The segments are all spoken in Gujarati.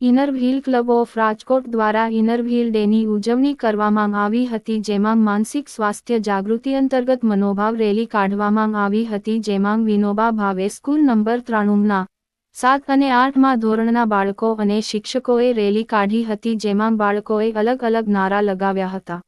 Inner wheel club of Rajkot દ્વારા ઇનરભીલ ડેની ઉજવણી કરવામાં આવી હતી જેમાં માનસિક સ્વાસ્થ્ય જાગૃતિ અંતર્ગત મનોભાવ રેલી કાઢવામાં આવી હતી જેમાં વિનોબા ભાવે સ્કૂલ નંબર ત્રાણુંના સાત અને આઠમાં ધોરણના બાળકો અને શિક્ષકોએ રેલી કાઢી હતી જેમાં બાળકોએ અલગ અલગ નારા લગાવ્યા હતા.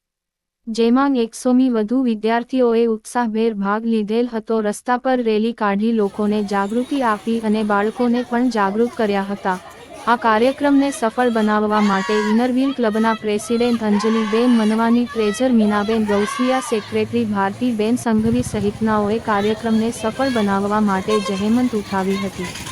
જેમાં એકસોમી વધુ વિદ્યાર્થીઓએ ઉત્સાહભેર ભાગ લીધેલ હતો. રસ્તા પર રેલી કાઢી લોકોને જાગૃતિ આપી અને બાળકોને પણ જાગૃત કર્યા હતા. આ કાર્યક્રમને સફળ બનાવવા માટે ઇનરવ્હીલ ક્લબના president Anjaliben Manvani treasurer Minaben Gausiya, secretary Bhartiben Sanghvi સહિતનાઓએ કાર્યક્રમને સફળ બનાવવા માટે જહેમત ઉઠાવી હતી.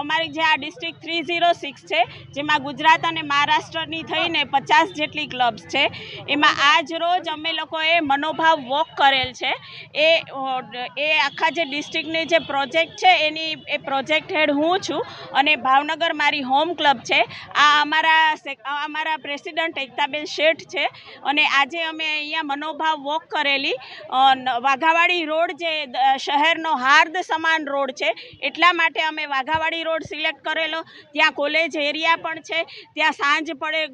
અમારી જે આ ડિસ્ટ્રિક્ટ થ્રી ઝીરો સિક્સ છે, જેમાં ગુજરાત અને મહારાષ્ટ્રની થઈને પચાસ જેટલી ક્લબ્સ છે, એમાં આજ રોજ અમે લોકોએ મનોભાવ વોક કરેલ છે. એ એ આખા જે ડિસ્ટ્રિક્ટની જે પ્રોજેક્ટ છે, એની, એ પ્રોજેક્ટ હેડ હું છું અને ભાવનગર મારી હોમ ક્લબ છે. આ અમારા અમારા પ્રેસિડન્ટ એકતાબેન શેઠ છે અને આજે અમે અહીંયા મનોભાવ વોક કરેલી. વાઘાવાડી રોડ જે શહેરનો હાર્દ સમાન રોડ છે, એટલા માટે અમે વાઘાવાડી રોડ સિલેક્ટ કરેલો. ત્યાં કોલેજ એરિયા પણ છે. ત્યાં સાંજ પડે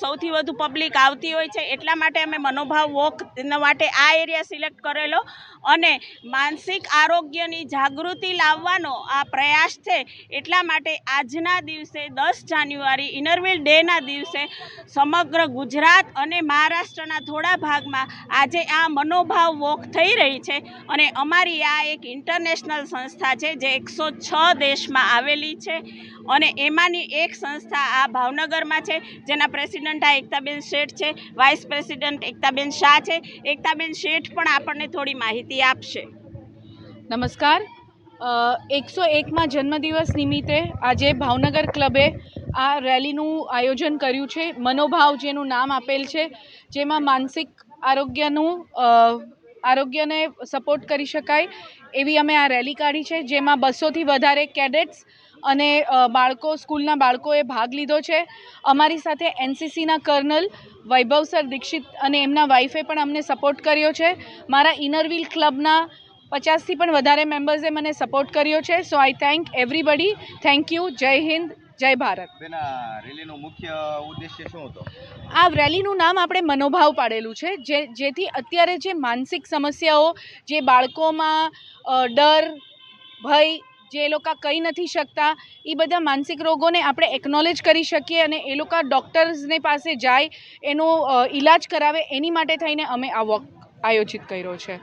સૌથી વધુ પબ્લિક આવતી હોય છે. એટલા માટે અમે મનોભાવ વોક માટે આ એરિયા સિલેક્ટ કરેલો. અને માનસિક આરોગ્યની જાગૃતિ લાવવાનો આ પ્રયાસ છે. એટલા માટે આજના દિવસે દસ જાન્યુઆરી ઇનરવિલ ડેના દિવસે સમગ્ર ગુજરાત અને મહારાષ્ટ્રના થોડા ભાગમાં આજે આ મનોભાવ વોક થઈ રહી છે અને અમારી આ એક ઇન્ટરનેશનલ સંસ્થા છે જે એકસો છ દેશમાં આવેલી છે અને એમાંની એક સંસ્થા આ ભાવનગરમાં છે. જેના પ્રેસિડન્ટ આ એકતાબેન શેઠ છે, વાઇસ પ્રેસિડન્ટ એકતાબેન શાહ છે. એકતાબેન શેઠ પણ આપણને થોડી માહિતી આપશે. નમસ્કાર. એકસો એકમાં જન્મદિવસ નિમિત્તે આજે ભાવનગર ક્લબે આ રેલીનું આયોજન કર્યું છે. મનોભાવ જેનું નામ આપેલ છે, જેમાં માનસિક આરોગ્યનું આરોગ્યને સપોર્ટ કરી શકાય એવી અમે આ રેલી કાઢી છે, જેમાં બસોથી વધારે કેડેટ્સ અને બાળકો સ્કૂલના બાળકોએ ભાગ લીધો છે. અમારી સાથે એનસીસીના કર્નલ વૈભવ સર દીક્ષિત અને એમના વાઈફે પણ અમને સપોર્ટ કર્યો છે. મારા ઇનરવ્હીલ ક્લબના પચાસથી પણ વધારે મેમ્બર્સે મને સપોર્ટ કર્યો છે. So I thank everybody. Thank you. Jai Hind. Jai Bharat. રેલીનો મુખ્ય ઉદ્દેશ્ય શું હતો? આ રેલીનું નામ આપણે મનોભાવ પાડેલું છે. જે જેથી અત્યારે જે માનસિક સમસ્યાઓ જે બાળકોમાં ડર ભય જે એ લોકો કહી નથી શકતા એ બધા માનસિક રોગોને આપણે એકનોલેજ કરી શકીએ અને એ લોકો ડૉક્ટર્સને પાસે જાય, એનો ઈલાજ કરાવે, એની માટે થઈને અમે આ વોક આયોજિત કર્યો છે.